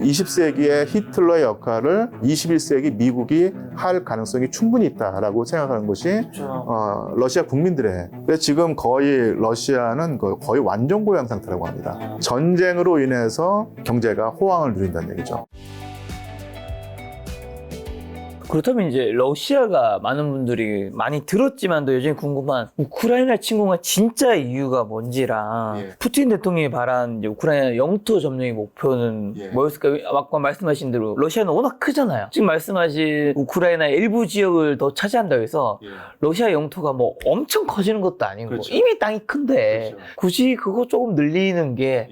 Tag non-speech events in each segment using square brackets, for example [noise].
20세기의 히틀러의 역할을 21세기 미국이 할 가능성이 충분히 있다라고 생각하는 것이 어, 러시아 국민들의. 그래서 지금 거의 러시아는 거- 거의 완전 고양 상태라고 합니다. 전쟁으로 인해서 경제가 호황을 누린다는 얘기죠. 그렇다면 이제 러시아가 많은 분들이 많이 들었지만도 여전히 궁금한 우크라이나 침공한 진짜 이유가 뭔지랑 예. 푸틴 대통령이 바란 이제 우크라이나 영토 점령의 목표는 예. 뭐였을까? 아까 말씀하신 대로 러시아는 워낙 크잖아요. 지금 말씀하신 우크라이나 일부 지역을 더 차지한다고 해서 러시아 영토가 뭐 엄청 커지는 것도 아니고 그렇죠. 이미 땅이 큰데 그렇죠. 굳이 그거 조금 늘리는 게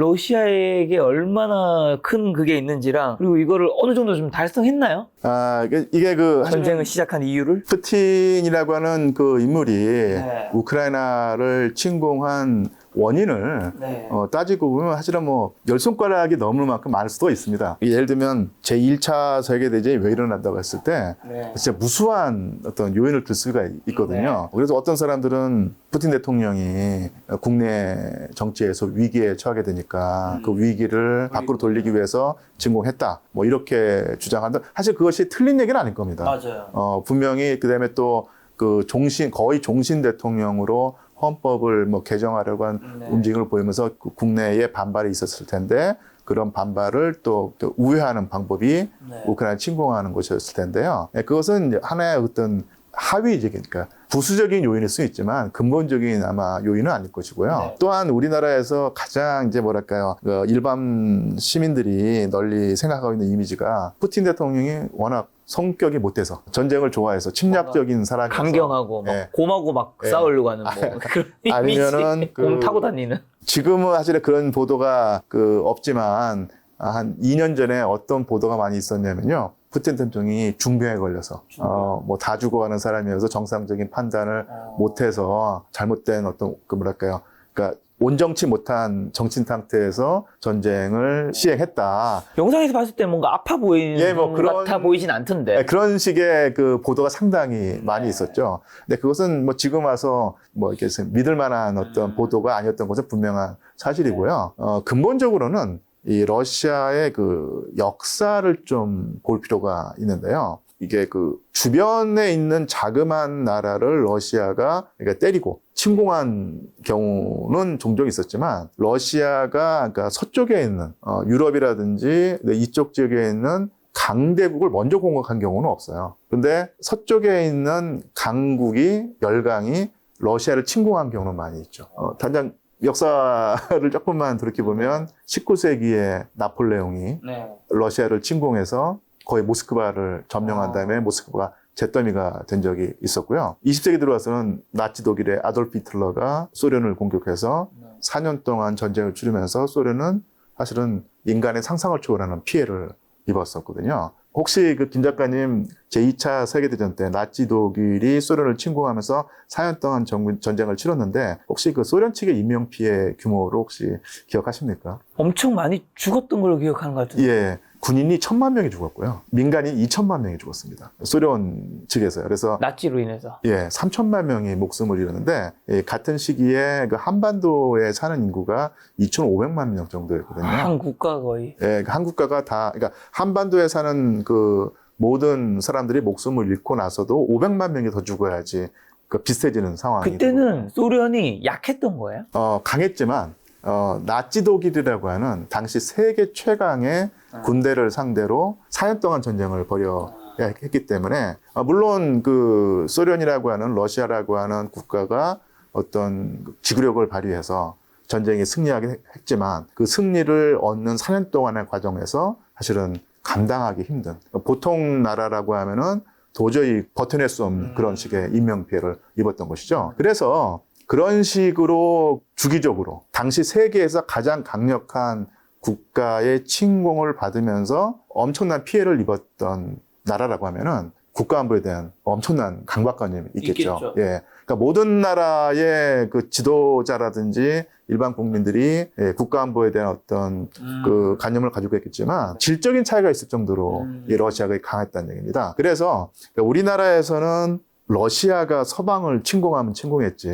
러시아에게 얼마나 큰 그게 있는지랑 그리고 이거를 어느 정도 좀 달성했나요? 아, 이게- 이게 그 전쟁을 시작한 이유를? 푸틴이라고 하는 그 인물이 네. 우크라이나를 침공한 원인을 네. 어, 따지고 보면 사실은 뭐 열 손가락이 넘을 만큼 많을 수도 있습니다. 예를 들면 제 1차 세계대전이 왜 일어난다고 했을 때 네. 진짜 무수한 어떤 요인을 들 수가 있거든요. 그래서 어떤 사람들은 푸틴 대통령이 국내 정치에서 위기에 처하게 되니까 음. 그 위기를 밖으로 돌리기 위해서 진공했다. 뭐 이렇게 주장한다. 사실 그것이 틀린 얘기는 아닐 겁니다. 맞아요. 어, 분명히 그다음에 또 그 종신 거의 종신 대통령으로 헌법을 뭐 개정하려고 한 네. 움직임을 보이면서 그 국내에 반발이 있었을 텐데 그런 반발을 또, 또 우회하는 방법이 네. 우크라이나 침공하는 것이었을 텐데요. 예, 그것은 하나의 어떤 하위적인, 그러니까 부수적인 요인일 수 있지만 근본적인 아마 요인은 아닐 것이고요. 네. 또한 우리나라에서 가장 이제 뭐랄까요, 그 일반 시민들이 널리 생각하고 있는 이미지가 푸틴 대통령이 워낙 성격이 못돼서 전쟁을 좋아해서 침략적인 사람이어서 강경하고 막 예. 곰하고 막 예. 싸우려고 하는 뭐 그런 [laughs] 아니면은 이미지. 그- 곰 타고 다니는 지금은 사실 그런 보도가 그 없지만 한 2년 전에 어떤 보도가 많이 있었냐면요. 푸틴 대통령이 중병에 걸려서 어, 뭐 다 죽어가는 사람이어서 정상적인 판단을 못해서 잘못된 어떤 그 뭐랄까요. 그러니까 온정치 못한 정신 상태에서 전쟁을 시행했다. 영상에서 봤을 때 뭔가 아파 보이는 예, 뭐것 그런- 같아 보이진 않던데. 네, 그런 식의 그 보도가 상당히 많이 있었죠. 근데 그것은 뭐 지금 와서 뭐 이렇게 믿을 만한 어떤 보도가 아니었던 것은 분명한 사실이고요. 어, 근본적으로는 이 러시아의 그 역사를 좀 볼 필요가 있는데요. 이게 그 주변에 있는 자그마한 나라를 러시아가 그러니까 때리고 침공한 경우는 종종 있었지만 러시아가 그러니까 서쪽에 있는 어, 유럽이라든지 네, 이쪽 지역에 있는 강대국을 먼저 공격한 경우는 없어요. 근데 서쪽에 있는 강국이 열강이 러시아를 침공한 경우는 많이 있죠. 어, 단장 역사를 조금만 돌이켜 보면 19세기에 나폴레옹이 네. 러시아를 침공해서 거의 모스크바를 점령한 아. 다음에 모스크바가 잿더미가 된 적이 있었고요. 20세기 들어와서는 나치 독일의 아돌프 히틀러가 소련을 공격해서 네. 4년 동안 전쟁을 치르면서 소련은 사실은 인간의 상상을 초월하는 피해를 입었었거든요. 혹시 그 김 작가님 제2차 세계대전 때 나치 독일이 소련을 침공하면서 4년 동안 전- 전쟁을 치렀는데 혹시 그 소련 측의 인명 피해 규모를 혹시 기억하십니까? 엄청 많이 죽었던 걸로 기억하는 것 같은데. 예. 군인이 천만 명이 죽었고요. 민간인 2천만 명이 죽었습니다. 소련 측에서요. 그래서 나치로 인해서. 예, 3천만 명이 목숨을 잃었는데 예, 같은 시기에 그 한반도에 사는 인구가 2,500만 명 정도였거든요. 한 국가 거의. 예, 그 한국가가 다 그러니까 한반도에 사는 그 모든 사람들이 목숨을 잃고 나서도 500만 명이 더 죽어야지 그 비슷해지는 상황이 그때는 소련이 약했던 거예요? 어, 강했지만 어, 나치 독일이라고 하는 당시 세계 최강의 아. 군대를 상대로 4년 동안 전쟁을 벌여 했기 때문에 아, 물론 그 소련이라고 하는 러시아라고 하는 국가가 어떤 지구력을 발휘해서 전쟁에 승리하게 했지만 그 승리를 얻는 4년 동안의 과정에서 사실은 감당하기 힘든 보통 나라라고 하면은 도저히 버텨낼 수 없는 음. 그런 식의 인명 피해를 입었던 것이죠. 그래서 그런 식으로 주기적으로 당시 세계에서 가장 강력한 국가의 침공을 받으면서 엄청난 피해를 입었던 나라라고 하면은 국가 안보에 대한 엄청난 강박관념이 있겠죠. 있겠죠. 예. 그러니까 모든 나라의 그 지도자라든지 일반 국민들이 예, 국가 안보에 대한 어떤 그 관념을 가지고 있겠지만 질적인 차이가 있을 정도로 음. 이 러시아가 강했다는 얘기입니다. 그래서 우리나라에서는 러시아가 서방을 침공하면 침공했지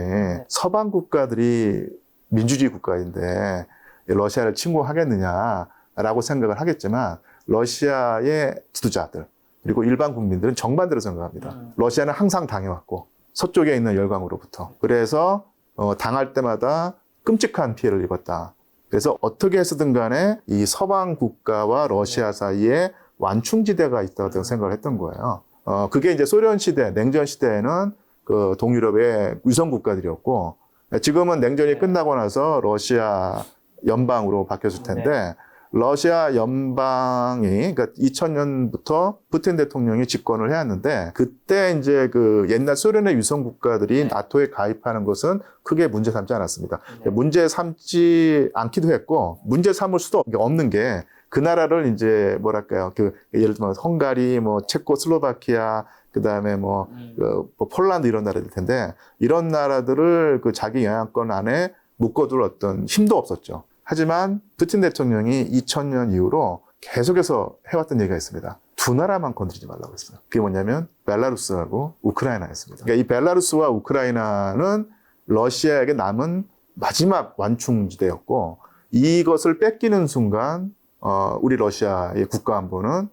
서방 국가들이 민주주의 국가인데 이 러시아를 침공하겠느냐 라고 생각을 하겠지만 러시아의 지도자들 그리고 일반 국민들은 정반대로 생각합니다. 음. 러시아는 항상 당해왔고 서쪽에 있는 열강으로부터 그래서 어, 당할 때마다 끔찍한 피해를 입었다. 그래서 어떻게 해서든 간에 이 서방 국가와 러시아 사이에 완충지대가 있다고 생각을 했던 거예요. 어, 그게 이제 소련 시대, 냉전 시대에는 그 동유럽의 위성 국가들이었고 지금은 냉전이 끝나고 나서 러시아 연방으로 바뀌었을 텐데 러시아 연방이 그러니까 2000년부터 푸틴 대통령이 집권을 해왔는데 그때 이제 그 옛날 소련의 위성 국가들이 네. 나토에 가입하는 것은 크게 문제 삼지 않았습니다. 네. 문제 삼지 않기도 했고 문제 삼을 수도 없는 게 그 나라를 이제 뭐랄까요 그 예를 들면 헝가리 뭐 체코 슬로바키아 그다음에 뭐 음. 그, 뭐 폴란드 이런 나라들 텐데 이런 나라들을 그 자기 영향권 안에 묶어둘 어떤 힘도 없었죠. 하지만 푸틴 대통령이 2000년 이후로 계속해서 해왔던 얘기가 있습니다. 두 나라만 건드리지 말라고 했어요. 그게 뭐냐면 벨라루스하고 우크라이나였습니다. 그러니까 이 벨라루스와 우크라이나는 러시아에게 남은 마지막 완충지대였고 이것을 뺏기는 순간 어, 우리 러시아의 국가 안보는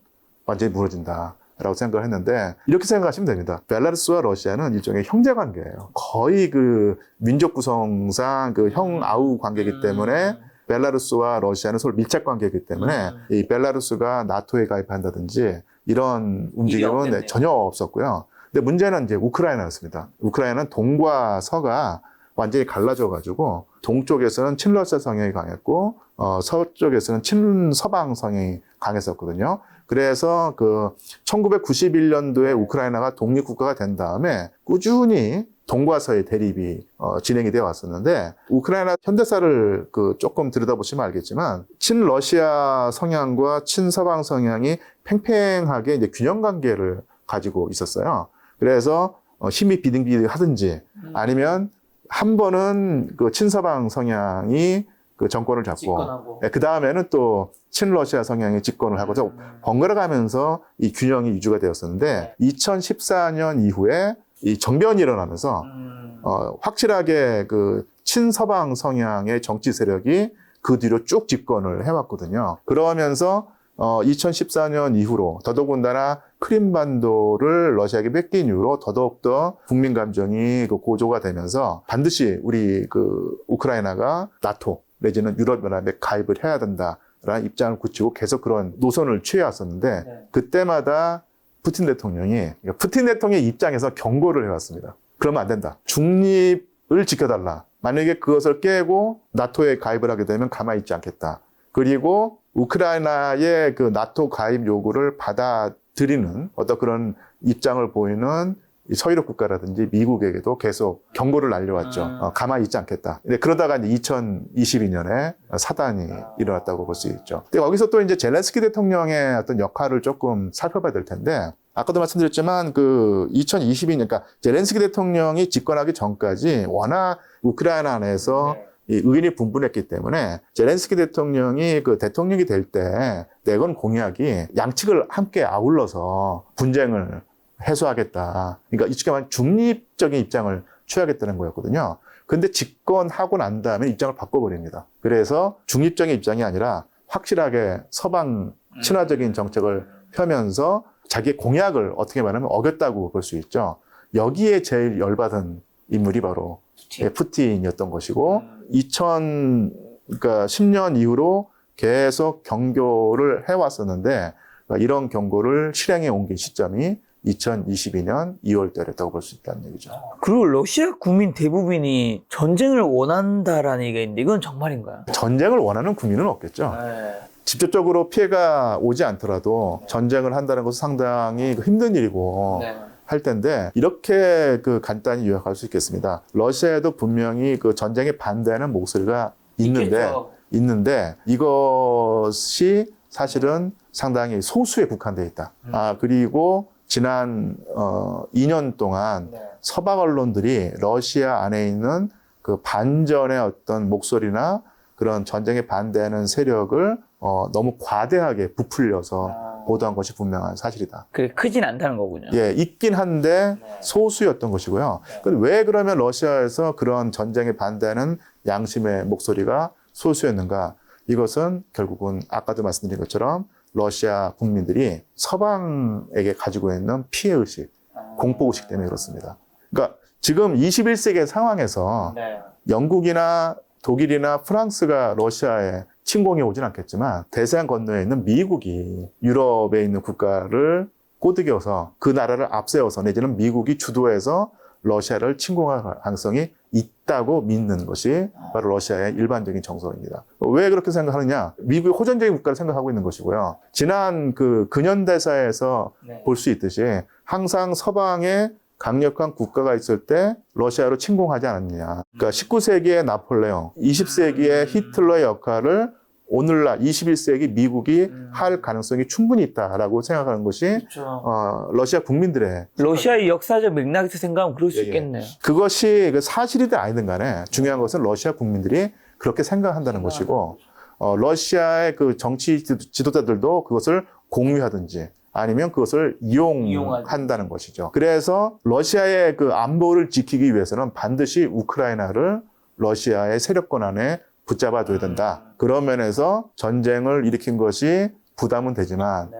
완전히 무너진다. 라고 생각을 했는데 이렇게 생각하시면 됩니다. 벨라루스와 러시아는 일종의 형제 관계예요. 거의 그 민족 구성상 그 형 아우 관계이기 때문에 벨라루스와 러시아는 서로 밀착 관계이기 때문에 음. 이 벨라루스가 나토에 가입한다든지 이런 움직임은 전혀 없었고요. 근데 문제는 이제 우크라이나였습니다. 우크라이나는 동과 서가 완전히 갈라져 가지고 동쪽에서는 친러시아 성향이 강했고 어, 서쪽에서는 친서방 성향이 강했었거든요. 그래서 그 1991년도에 우크라이나가 독립국가가 된 다음에 꾸준히 동과 서의 대립이 어, 진행이 되어 왔었는데 우크라이나 현대사를 그 조금 들여다보시면 알겠지만 친러시아 성향과 친서방 성향이 팽팽하게 이제 균형 관계를 가지고 있었어요. 그래서 어, 힘이 비등비등하든지 음. 아니면 한 번은 그 친서방 성향이 그 정권을 잡고 집권하고. 그 다음에는 또 친러시아 성향이 집권을 하고서 음. 번갈아 가면서 이 균형이 유지가 되었었는데 2014년 이후에 이 정변이 일어나면서 음. 어, 확실하게 그 친서방 성향의 정치 세력이 그 뒤로 쭉 집권을 해왔거든요. 그러면서 어, 2014년 이후로 더더군다나 크림반도를 러시아에게 뺏긴 이후로 더더욱더 국민 감정이 그 고조가 되면서 반드시 우리 그 우크라이나가 나토 내지는 유럽연합에 가입을 해야 된다라는 입장을 굳히고 계속 그런 노선을 취해왔었는데 네. 그때마다 푸틴 대통령이 그러니까 푸틴 대통령의 입장에서 경고를 해왔습니다. 그러면 안 된다. 중립을 지켜달라. 만약에 그것을 깨고 나토에 가입을 하게 되면 가만히 있지 않겠다. 그리고 우크라이나의 그 나토 가입 요구를 받아 들이는 어떤 그런 입장을 보이는 이 서유럽 국가라든지 미국에게도 계속 경고를 날려왔죠. 음. 어, 가만히 있지 않겠다. 근데 그러다가 이제 2022년에 사단이 일어났다고 볼 수 있죠. 근데 여기서 또 이제 젤렌스키 대통령의 어떤 역할을 조금 살펴봐야 될 텐데 아까도 말씀드렸지만 그 2022년, 그러니까 젤렌스키 대통령이 집권하기 전까지 워낙 우크라이나 안에서 네. 이 의견이 분분했기 때문에 젤렌스키 대통령이 그 대통령이 될 때 내건 공약이 양측을 함께 아울러서 분쟁을 해소하겠다. 그러니까 이쪽에 만 중립적인 입장을 취하겠다는 거였거든요. 근데 집권하고 난 다음에 입장을 바꿔버립니다. 그래서 중립적인 입장이 아니라 확실하게 서방 친화적인 정책을 펴면서 자기의 공약을 어떻게 말하면 어겼다고 볼 수 있죠. 여기에 제일 열받은 인물이 바로 예, 푸틴이었던 것이고 음. 2000 그러니까 10년 이후로 계속 경고를 해왔었는데 그러니까 이런 경고를 실행에 옮긴 시점이 2022년 2월 달이었다고 볼 수 있다는 얘기죠. 그리고 러시아 국민 대부분이 전쟁을 원한다라는 얘기가 있는데 이건 정말인가요? 전쟁을 원하는 국민은 없겠죠. 네. 직접적으로 피해가 오지 않더라도 전쟁을 한다는 것은 상당히 힘든 일이고 네. 할 텐데 이렇게 그 간단히 요약할 수 있겠습니다. 러시아에도 분명히 그 전쟁에 반대하는 목소리가 있는데 있겠죠. 있는데 이것이 사실은 상당히 소수에 국한되어 있다. 음. 아 그리고 지난 어 2년 동안 네. 서방 언론들이 러시아 안에 있는 그 반전의 어떤 목소리나 그런 전쟁에 반대하는 세력을 어 너무 과대하게 부풀려서 아. 보도한 것이 분명한 사실이다. 그게 크진 않다는 거군요. 예, 있긴 한데 네. 소수였던 것이고요. 네. 근데 왜 그러면 러시아에서 그런 전쟁에 반대하는 양심의 목소리가 소수였는가? 이것은 결국은 아까도 말씀드린 것처럼 러시아 국민들이 서방에게 가지고 있는 피해 의식, 공포 의식 때문에 그렇습니다. 그러니까 지금 21세기 상황에서 네. 영국이나 독일이나 프랑스가 러시아에 침공해 오진 않겠지만 대서양 건너에 있는 미국이 유럽에 있는 국가를 꼬드겨서 그 나라를 앞세워서 내지는 미국이 주도해서 러시아를 침공할 가능성이 있다고 믿는 것이 바로 러시아의 일반적인 정서입니다. 왜 그렇게 생각하느냐? 미국이 호전적인 국가를 생각하고 있는 것이고요. 지난 그 근현대사에서 네. 볼수 있듯이 항상 서방에 강력한 국가가 있을 때 러시아로 침공하지 않았느냐. 그러니까 19세기의 나폴레옹, 20세기의 히틀러의 역할을 오늘날 21세기 미국이 음. 할 가능성이 충분히 있다라고 생각하는 것이 그렇죠. 어, 러시아 국민들의 러시아의 역사적 맥락에서 생각하면 그럴 수 예, 예. 있겠네요. 그것이 그 사실이든 아니든 간에 중요한 것은 러시아 국민들이 그렇게 생각한다는 것이고 어, 러시아의 그 정치 지도- 지도자들도 그것을 공유하든지 아니면 그것을 이용한다는 것이죠. 그래서 러시아의 그 안보를 지키기 위해서는 반드시 우크라이나를 러시아의 세력권 안에 붙잡아 줘야 된다. 그런 면에서 전쟁을 일으킨 것이 부담은 되지만 네.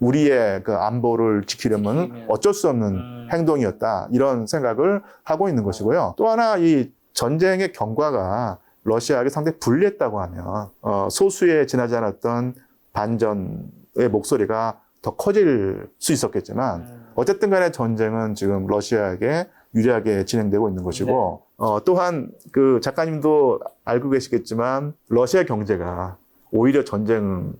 우리의 그 안보를 지키려면. 어쩔 수 없는 음. 행동이었다. 이런 생각을 하고 있는 것이고요. 또 하나 이 전쟁의 경과가 러시아에게 상당히 불리했다고 하면 어, 소수에 지나지 않았던 반전의 목소리가 더 커질 수 있었겠지만 음. 어쨌든 간에 전쟁은 지금 러시아에게 유리하게 진행되고 있는 것이고 네. 어, 또한 그 작가님도 알고 계시겠지만 러시아 경제가 오히려 전쟁의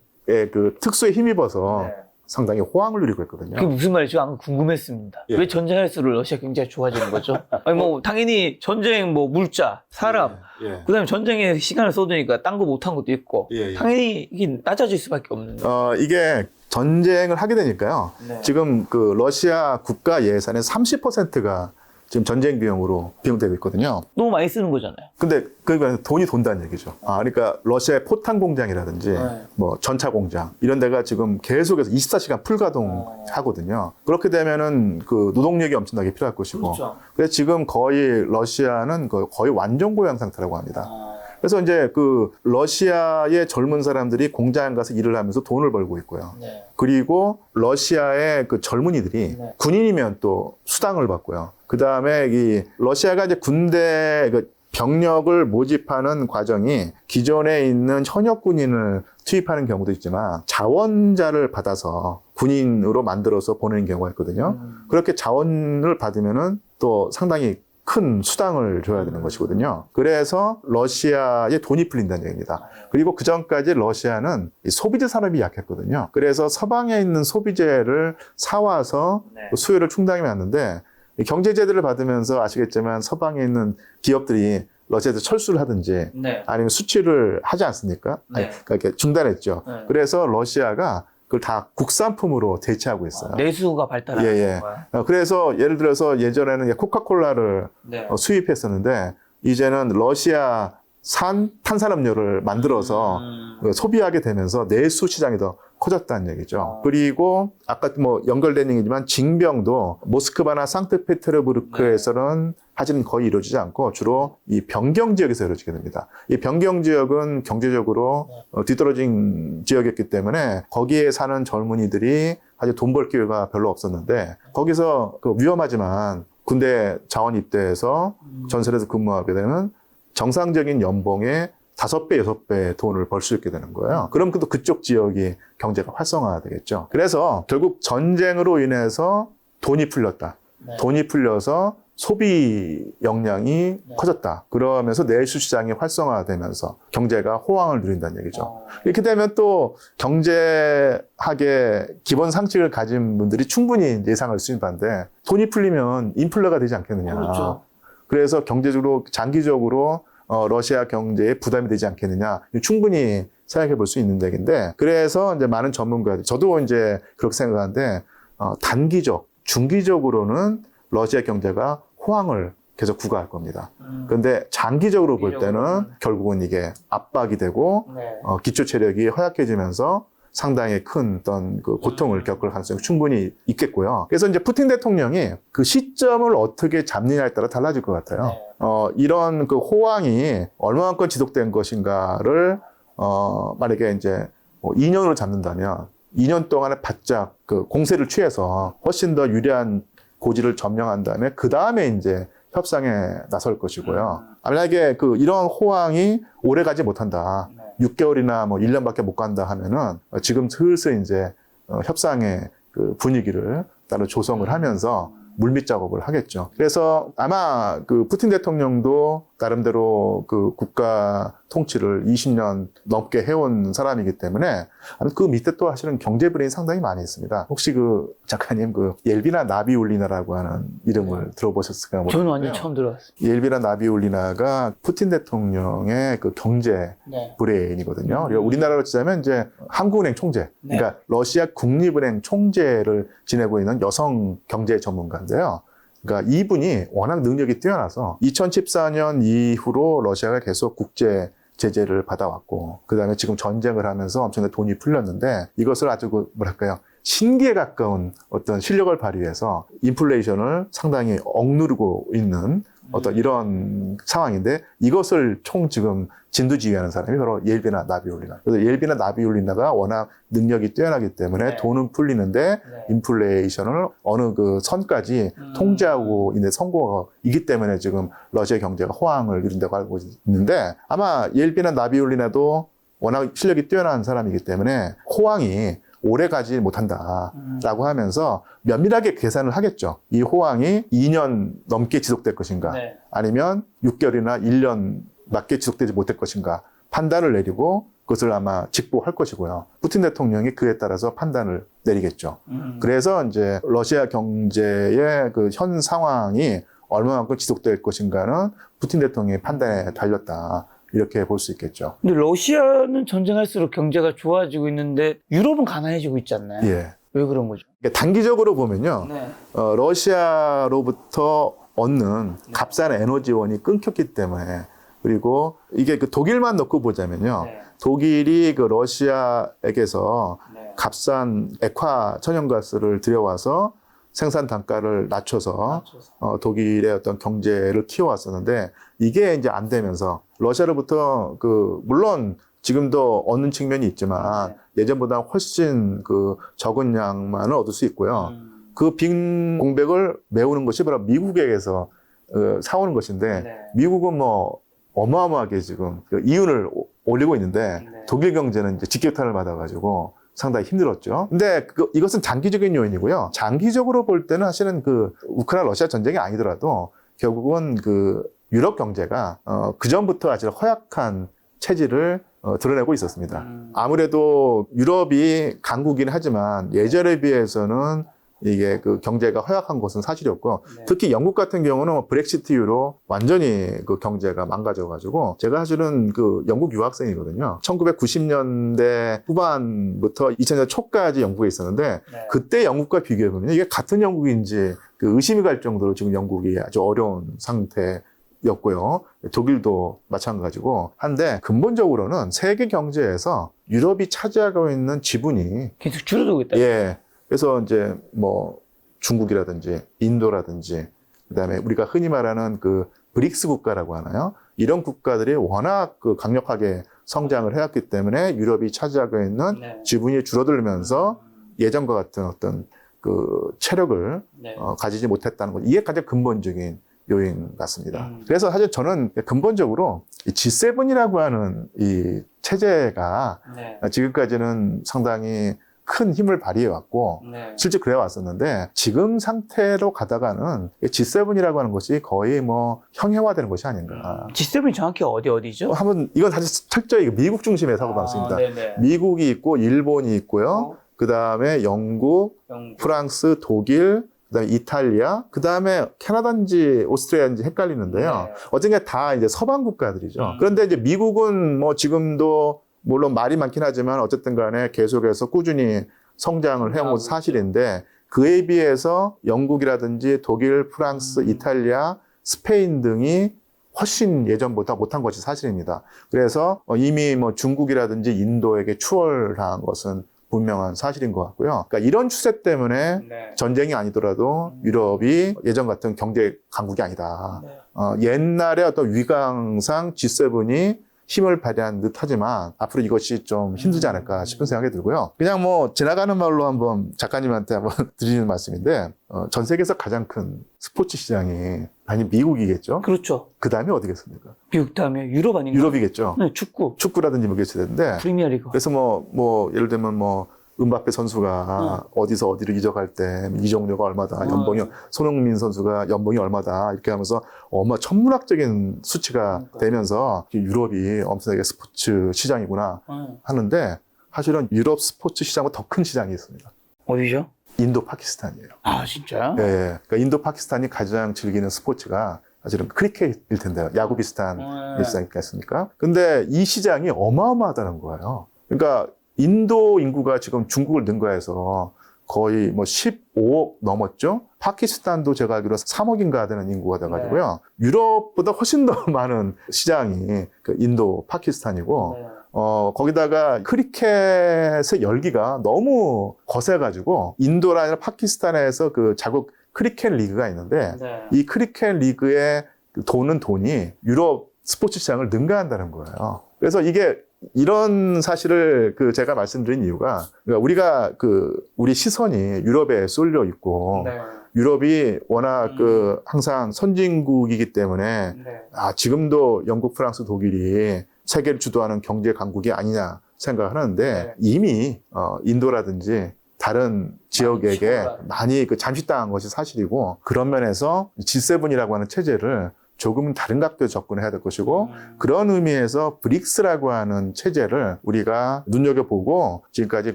그 특수에 힘입어서 네. 상당히 호황을 누리고 있거든요. 그게 무슨 말인지 안 궁금했습니다. 예. 왜 전쟁할수록 러시아 경제가 좋아지는 거죠? 아니 뭐 당연히 전쟁 뭐 물자, 사람, 예. 그다음에 전쟁에 시간을 쏟으니까 딴 거 못한 것도 있고 예, 예. 당연히 이게 낮아질 수밖에 없는 거. 어, 이게 전쟁을 하게 되니까요. 네. 지금 그 러시아 국가 예산의 30%가 지금 전쟁 비용으로 비용되고 있거든요. 너무 많이 쓰는 거잖아요. 근데 그러니까 돈이 돈다는 얘기죠. 아, 그러니까 러시아의 포탄 공장이라든지 네. 뭐 전차 공장 이런 데가 지금 계속해서 24시간 풀가동 하거든요. 그렇게 되면은 그 노동력이 엄청나게 필요할 것이고. 그렇죠. 그래서 지금 거의 러시아는 거- 거의 완전 고양 상태라고 합니다. 아, 그래서 이제 그 러시아의 젊은 사람들이 공장 가서 일을 하면서 돈을 벌고 있고요. 네. 그리고 러시아의 그 젊은이들이 네. 군인이면 또 수당을 받고요. 그 다음에 이 러시아가 이제 군대 그 병력을 모집하는 과정이 기존에 있는 현역 군인을 투입하는 경우도 있지만 자원자를 받아서 군인으로 만들어서 보내는 경우가 있거든요. 음. 그렇게 자원을 받으면은 또 상당히 큰 수당을 줘야 되는 것이거든요. 그래서 러시아에 돈이 풀린다는 얘기입니다. 그리고 그 전까지 러시아는 이 소비재 산업이 약했거든요. 그래서 서방에 있는 소비재를 사와서 네. 그 수요를 충당해 왔는데 이 경제제도를 받으면서 아시겠지만 서방에 있는 기업들이 러시아에서 철수를 하든지 네. 아니면 수출을 하지 않습니까? 아니, 네. 그러니까 이렇게 중단했죠. 네. 그래서 러시아가 그걸 다 국산품으로 대체하고 있어요. 내수가 발달하는 예, 예. 거야. 어, 그래서 예를 들어서 예전에는 코카콜라를 네. 어, 수입했었는데 이제는 러시아 산 탄산음료를 만들어서 음. 그 소비하게 되면서 내수 시장이 더 커졌다는 얘기죠. 어. 그리고 아까 뭐 연결된 얘기지만 징병도 모스크바나 상트페테르부르크에서는 하지는 거의 이루어지지 않고 주로 이 변경 지역에서 이루어지게 됩니다. 이 변경 지역은 경제적으로 어, 뒤떨어진 지역이었기 때문에 거기에 사는 젊은이들이 아주 돈벌 기회가 별로 없었는데 거기서 그 위험하지만 군대 자원 입대해서 음. 전선에서 근무하게 되는 정상적인 연봉의 다섯 배, 여섯 배 돈을 벌 수 있게 되는 거예요. 그럼 또 그쪽 지역이 경제가 활성화가 되겠죠. 그래서 결국 전쟁으로 인해서 돈이 풀렸다. 네. 돈이 풀려서 소비 역량이 네. 커졌다. 그러면서 내수 시장이 활성화되면서 경제가 호황을 누린다는 얘기죠. 어. 이렇게 되면 또 경제학의 기본 상식을 가진 분들이 충분히 예상할 수 있는 반대 돈이 풀리면 인플레가 되지 않겠느냐. 그렇죠. 그래서 경제적으로 장기적으로 어, 러시아 경제에 부담이 되지 않겠느냐 충분히 생각해 볼 수 있는 얘기인데 그래서 이제 많은 전문가들 저도 이제 그렇게 생각하는데 어, 단기적 중기적으로는 러시아 경제가 호황을 계속 구가할 겁니다. 음. 그런데 장기적으로 볼 때는. 결국은 이게 압박이 되고 네. 어, 기초 체력이 허약해지면서 상당히 큰 어떤 그 고통을 음. 겪을 가능성이 충분히 있겠고요. 그래서 이제 푸틴 대통령이 그 시점을 어떻게 잡느냐에 따라 달라질 것 같아요. 네. 어, 이런 그 호황이 얼마만큼 지속된 것인가를 어, 만약에 이제 뭐 2년으로 잡는다면 2년 동안에 바짝 그 공세를 취해서 훨씬 더 유리한 고지를 점령한 다음에 그 다음에 이제 협상에 나설 것이고요. 만약에 그 이런 호황이 오래 가지 못한다. 6개월이나 뭐 1년밖에 못 간다 하면은 어, 지금 슬슬 이제 어, 협상의 그 분위기를 따로 조성을 하면서 물밑 작업을 하겠죠. 그래서 아마 그 푸틴 대통령도 나름대로 그 국가 통치를 20년 넘게 해온 사람이기 때문에 그 밑에 또 사실은 경제 브레인 상당히 많이 있습니다. 혹시 그 작가님 그 옐비나 나비울리나라고 하는 이름을 들어보셨을까 모르겠는데요. 저는 완전 처음 들어봤어요. 옐비나 나비울리나가 푸틴 대통령의 그 경제 네. 브레인이거든요. 그리고 우리나라로 치자면 이제 한국은행 총재, 네. 그러니까 러시아 국립은행 총재를 지내고 있는 여성 경제 전문가인데요. 그러니까 이분이 워낙 능력이 뛰어나서 2014년 이후로 러시아가 계속 국제 제재를 받아왔고, 그 다음에 지금 전쟁을 하면서 엄청나게 돈이 풀렸는데, 이것을 아주 그 뭐랄까요. 신기에 가까운 어떤 실력을 발휘해서 인플레이션을 상당히 억누르고 있는 어떤 이런 상황인데 이것을 총 지금 진두지휘하는 사람이 바로 옐비나 나비올리나. 그래서 옐비나 나비올리나가 워낙 능력이 뛰어나기 때문에 네. 돈은 풀리는데 인플레이션을 어느 그 선까지 음. 통제하고 있는 성공이기 때문에 지금 러시아 경제가 호황을 이룬다고 알고 있는데 아마 옐비나 나비올리나도 워낙 실력이 뛰어난 사람이기 때문에 호황이 오래 가지 못한다라고 하면서 면밀하게 계산을 하겠죠. 이 호황이 2년 넘게 지속될 것인가 네. 아니면 6개월이나 1년 맞게 지속되지 못할 것인가 판단을 내리고 그것을 아마 직보할 것이고요. 푸틴 대통령이 그에 따라서 판단을 내리겠죠. 음. 그래서 이제 러시아 경제의 그 현 상황이 얼마만큼 지속될 것인가는 푸틴 대통령의 판단에 달렸다. 이렇게 볼 수 있겠죠. 근데 러시아는 전쟁할수록 경제가 좋아지고 있는데 유럽은 가난해지고 있지 않나요? 예. 왜 그런 거죠? 그러니까 단기적으로 보면요. 네. 어, 러시아로부터 얻는 값싼 에너지원이 끊겼기 때문에 그리고 이게 그 독일만 놓고 보자면요. 네. 독일이 그 러시아에게서 네. 값싼 액화 천연가스를 들여와서 생산 단가를 낮춰서 어, 독일의 어떤 경제를 키워왔었는데 이게 이제 안 되면서 러시아로부터 그 물론 지금도 얻는 측면이 있지만 예전보다 훨씬 그 적은 양만을 얻을 수 있고요. 음. 그빈 공백을 메우는 것이 바로 미국에게서 어, 사오는 것인데 네. 미국은 뭐 어마어마하게 지금 그 이윤을 오- 올리고 있는데 네. 독일 경제는 이제 직격탄을 맞아가지고 상당히 힘들었죠. 근데 그, 이것은 장기적인 요인이고요. 장기적으로 볼 때는 사실은 그 우크라이나 러시아 전쟁이 아니더라도 결국은 그 유럽 경제가 어, 그 전부터 아주 허약한 체질을 어, 드러내고 있었습니다. 음. 아무래도 유럽이 강국이긴 하지만 예전에 비해서는 이게 그 경제가 허약한 것은 사실이었고 네. 특히 영국 같은 경우는 뭐 브렉시트 이후로 완전히 그 경제가 망가져가지고 제가 사실은 그 영국 유학생이거든요. 1990년대 후반부터 2000년 초까지 영국에 있었는데 네. 그때 영국과 비교해 보면 이게 같은 영국인지 그 의심이 갈 정도로 지금 영국이 아주 어려운 상태 였고요. 독일도 마찬가지고 한데 근본적으로는 세계 경제에서 유럽이 차지하고 있는 지분이 계속 줄어들고 있다. 예. 그래서 이제 뭐 중국이라든지 인도라든지 그다음에 우리가 흔히 말하는 그 브릭스 국가라고 하나요? 이런 국가들이 워낙 그 강력하게 성장을 해왔기 때문에 유럽이 차지하고 있는 네. 지분이 줄어들면서 예전과 같은 어떤 그 체력을 네. 어, 가지지 못했다는 것. 이게 가장 근본적인 요인 같습니다. 음. 그래서 사실 저는 근본적으로 이 G7이라고 하는 이 체제가 네. 지금까지는 상당히 큰 힘을 발휘해 왔고 네. 실제 그래 왔었는데 지금 상태로 가다가는 G7이라고 하는 것이 거의 뭐 형해화되는 것이 아닌가. G7이 정확히 어디 어디죠? 한번 이건 사실 철저히 미국 중심의 사고 방식입니다. 아. 미국이 있고 일본이 있고요. 어, 그 다음에 영국, 영국. 프랑스, 독일, 그다음에 이탈리아, 그 다음에 캐나다인지 오스트리아인지 헷갈리는데요. 네. 어쨌든 다 이제 서방 국가들이죠. 음. 그런데 이제 미국은 뭐 지금도 물론 말이 많긴 하지만 어쨌든 간에 계속해서 꾸준히 성장을 해온 것은 사실인데 그에 비해서 영국이라든지 독일, 프랑스, 음. 이탈리아, 스페인 등이 훨씬 예전보다 못한 것이 사실입니다. 그래서 어, 이미 뭐 중국이라든지 인도에게 추월한 것은 분명한 사실인 것 같고요. 그러니까 이런 추세 때문에 네. 전쟁이 아니더라도 음. 유럽이 예전 같은 경제 강국이 아니다. 네. 어, 옛날에 어떤 위강상 G7이 힘을 발휘한 듯 하지만 앞으로 이것이 좀 힘들지 않을까 싶은 생각이 들고요. 그냥 뭐 지나가는 말로 한번 작가님한테 한번 [laughs] 드리는 말씀인데 어, 전 세계에서 가장 큰 스포츠 시장이 당연히 미국이겠죠. 그렇죠. 그 다음에 어디겠습니까? 미국 다음에 유럽 아닌가? 유럽이겠죠. 네, 축구, 축구라든지 뭐 이렇게 되는데 프리미어리그. 그래서 뭐, 뭐, 예를 들면 뭐, 은바페 선수가 어 디서 어디로 이적할 때 이적료가 얼마다, 어. 연봉이, 손흥민 선수가 연봉이 얼마다, 이렇게 하면서 어마 천문학적인 수치가 그러니까. 되면서 유럽이 엄청나게 스포츠 시장이구나 어. 하는데 사실은 유럽 스포츠 시장보다 더큰 시장이 있습니다. 어디죠? 인도 파키스탄이에요. 아 진짜요? 예, 예. 그러니까 인도 파키스탄이 가장 즐기는 스포츠가 사실은 크리켓일 텐데요. 야구 비슷한 어. 일상이 있겠습니까? 근데 이 시장이 어마어마하다는 거예요. 그러니까 인도 인구가 지금 중국을 능가해서 거의 뭐 15억 넘었죠? 파키스탄도 제가 알기로 3억인가 되는 인구가 돼가지고요. 유럽보다 훨씬 더 [laughs] 많은 시장이 그 인도, 파키스탄이고, 네. 어, 거기다가 크리켓의 열기가 너무 거세가지고, 인도라 아니라 파키스탄에서 그 자국 크리켓 리그가 있는데, 네. 이 크리켓 리그의 도는 돈이 유럽 스포츠 시장을 능가한다는 거예요. 그래서 이게 이런 사실을 그 제가 말씀드린 이유가 그러니까 우리가 그 우리 시선이 유럽에 쏠려 있고 네. 유럽이 워낙 음. 그 항상 선진국이기 때문에 네. 아 지금도 영국, 프랑스, 독일이 세계를 주도하는 경제 강국이 아니냐 생각을 하는데 네. 이미 어, 인도라든지 다른 지역에게. 많이 그 잠식당한 것이 사실이고 그런 면에서 G7이라고 하는 체제를 조금은 다른 각도에 접근해야 될 것이고 음. 그런 의미에서 브릭스라고 하는 체제를 우리가 눈여겨보고 지금까지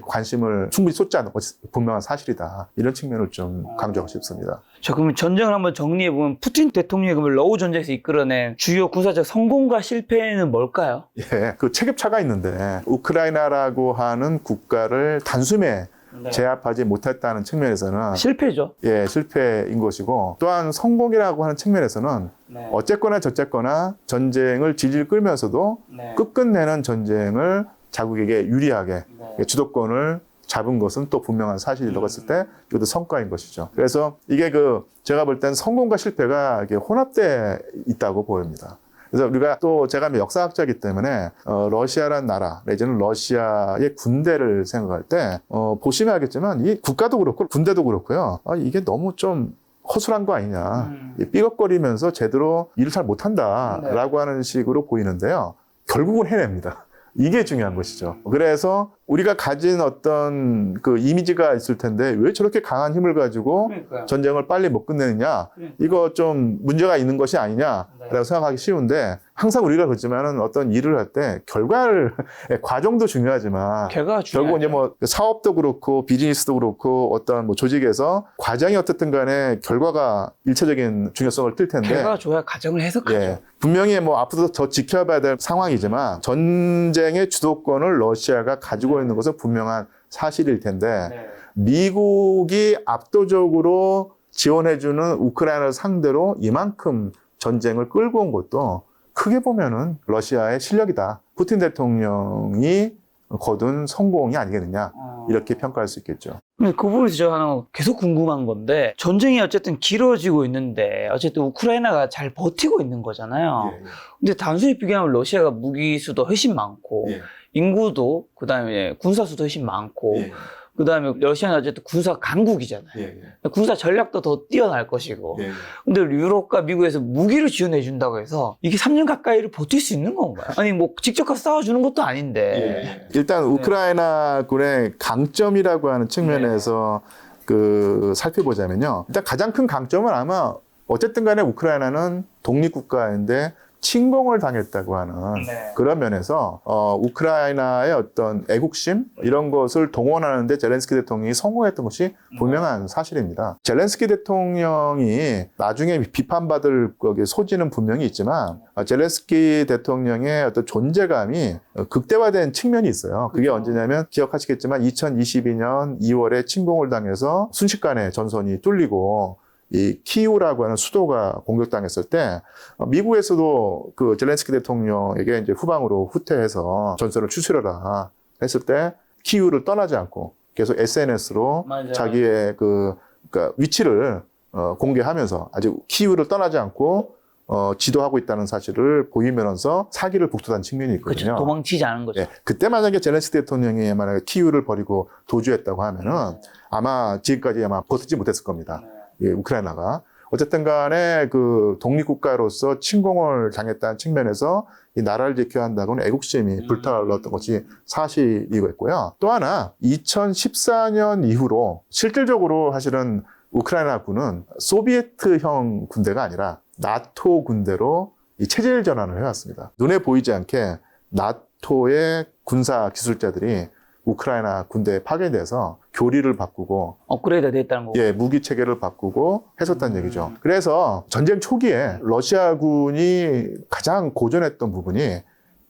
관심을 충분히 쏟지 않은 것이 분명한 사실이다. 이런 측면을 좀 강조하고 싶습니다. 자 그러면 전쟁을 한번 정리해 보면 푸틴 대통령이 그러면 러우 전쟁에서 이끌어낸 주요 군사적 성공과 실패는 뭘까요? 예, 그 체급차가 있는데 우크라이나라고 하는 국가를 단숨에 제압하지 못했다는 측면에서는 실패죠. 예, 실패인 것이고 또한 성공이라고 하는 측면에서는 네. 어쨌거나 저쨌거나 전쟁을 질질 끌면서도 네. 끝끝내는 전쟁을 자국에게 유리하게 네. 주도권을 잡은 것은 또 분명한 사실이라고 했을 때 이것도 성과인 것이죠. 그래서 이게 그 제가 볼 땐 성공과 실패가 이게 혼합돼 있다고 보입니다. 그래서 우리가 또 제가 뭐 역사학자이기 때문에 어, 러시아란 나라 내지는 러시아의 군대를 생각할 때 어, 보시면 알겠지만 이 국가도 그렇고 군대도 그렇고요. 아, 이게 너무 좀 허술한 거 아니냐. 음. 이 삐걱거리면서 제대로 일을 잘 못한다라고 하는 식으로 보이는데요. 결국은 해냅니다. 이게 중요한 것이죠. 그래서 우리가 가진 어떤 그 이미지가 있을 텐데 왜 저렇게 강한 힘을 가지고 그러니까요. 전쟁을 빨리 못 끝내느냐 음. 이거 좀 문제가 있는 것이 아니냐라고 네. 생각하기 쉬운데 항상 우리가 그렇지만은 어떤 일을 할 때 결과를 [laughs] 과정도 중요하지만 결과가 중요하죠. 결국 이제 뭐 사업도 그렇고 비즈니스도 그렇고 어떤 뭐 조직에서 과정이 어떻든 간에 결과가 일차적인 중요성을 띌 텐데 결과가 좋아야 가정을 해석하죠. 예. 분명히 뭐 앞으로도 더 지켜봐야 될 상황이지만 전쟁의 주도권을 러시아가 가지고 있는 것은 분명한 사실일 텐데 네. 미국이 압도적으로 지원해주는 우크라이나를 상대로 이만큼 전쟁을 끌고 온 것도 크게 보면은 러시아의 실력이다. 푸틴 대통령이 거둔 성공이 아니겠느냐. 어. 이렇게 평가할 수 있겠죠. 근데 그 부분에서 제가 하나 계속 궁금한 건데 전쟁이 어쨌든 길어지고 있는데 어쨌든 우크라이나가 잘 버티고 있는 거잖아요. 예, 근데 단순히 비교하면 러시아가 무기 수도 훨씬 많고 예. 인구도 그다음에 군사 수도 훨씬 많고 예. 그 다음에 러시아는 어쨌든 군사 강국이잖아요. 예. 군사 전략도 더 뛰어날 것이고. 예. 근데 유럽과 미국에서 무기를 지원해 준다고 해서 이게 3년 가까이를 버틸 수 있는 건가요? 아니 뭐 직접 가서 싸워주는 것도 아닌데. 일단 우크라이나 군의 강점이라고 하는 측면에서 그 살펴보자면요. 일단 가장 큰 강점은 아마 어쨌든 간에 우크라이나는 독립국가인데 침공을 당했다고 하는 네. 그런 면에서 어, 우크라이나의 어떤 애국심 이런 것을 동원하는데 젤렌스키 대통령이 성공했던 것이 분명한 사실입니다. 젤렌스키 대통령이 나중에 비판받을 거기 소지는 분명히 있지만 어, 젤렌스키 대통령의 어떤 존재감이 어, 극대화된 측면이 있어요. 그게 그렇죠. 언제냐면 기억하시겠지만 2022년 2월에 침공을 당해서 순식간에 전선이 뚫리고 이 키우라고 하는 수도가 공격당했을 때 어, 미국에서도 그 젤렌스키 대통령에게 이제 후방으로 후퇴해서 전선을 추스려라 했을 때 키우를 떠나지 않고 계속 SNS로 맞아요. 자기의 그 그러니까 위치를 어, 공개하면서 아직 키우를 떠나지 않고 어, 지도하고 있다는 사실을 보이면서 사기를 북돋한 측면이 그렇죠. 있거든요. 도망치지 않은 거죠. 예, 그때 만약에 젤렌스키 대통령이 만약에 키우를 버리고 도주했다고 하면은 아마 지금까지 아마 버티지 못했을 겁니다. 예, 우크라이나가. 어쨌든 간에 그 독립국가로서 침공을 당했다는 측면에서 이 나라를 지켜야 한다고는 애국심이 불타올랐던 것이 사실이고요. 또 하나, 2014년 이후로 실질적으로 사실은 우크라이나 군은 소비에트형 군대가 아니라 나토 군대로 이 체질 전환을 해왔습니다. 눈에 보이지 않게 나토의 군사 기술자들이 우크라이나 군대에 파견돼서 교리를 바꾸고 업그레이드 됐다는 거고. 예, 무기 체계를 바꾸고 했었다는 얘기죠. 그래서 전쟁 초기에 러시아군이 가장 고전했던 부분이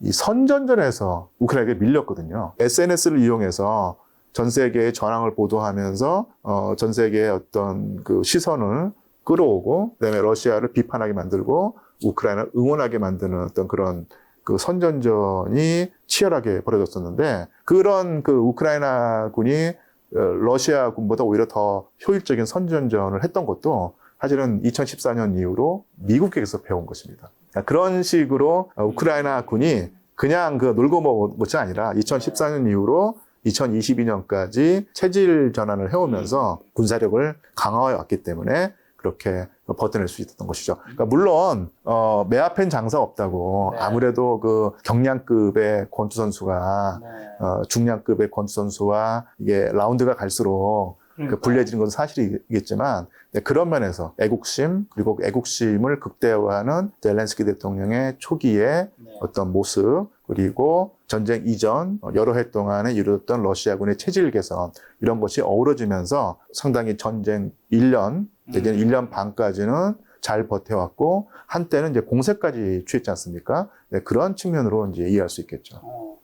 이 선전전에서 우크라이나에게 밀렸거든요. SNS를 이용해서 전 세계의 전황을 보도하면서 어, 전 세계의 어떤 그 시선을 끌어오고 그다음에 러시아를 비판하게 만들고 우크라이나 를 응원하게 만드는 어떤 그런 그 선전전이 치열하게 벌어졌었는데 그런 그 우크라이나 군이 어, 러시아 군보다 오히려 더 효율적인 선전전을 했던 것도 사실은 2014년 이후로 미국에게서 배운 것입니다. 그러니까 그런 식으로 어, 우크라이나 군이 그냥 그 놀고 먹었이 아니라 2014년 이후로 2022년까지 체질 전환을 해오면서 군사력을 강화해 왔기 때문에 그렇게 버텨낼 수 있었던 것이죠. 그러니까 물론 어, 매 앞엔 장사 없다고 네. 아무래도 그 경량급의 권투 선수가 어, 중량급의 권투 선수와 이게 라운드가 갈수록 그 불리해지는 것은 사실이겠지만 네, 그런 면에서 애국심 그리고 그 애국심을 극대화하는 젤렌스키 대통령의 초기의 어떤 모습 그리고 전쟁 이전 어, 여러 해 동안에 이루어졌던 러시아군의 체질 개선 이런 것이 어우러지면서 상당히 전쟁 1년 내지는 1년 반까지는 잘 버텨왔고 한때는 이제 공세까지 취했지 않습니까? 네, 그런 측면으로 이제 이해할 수 있겠죠. 어.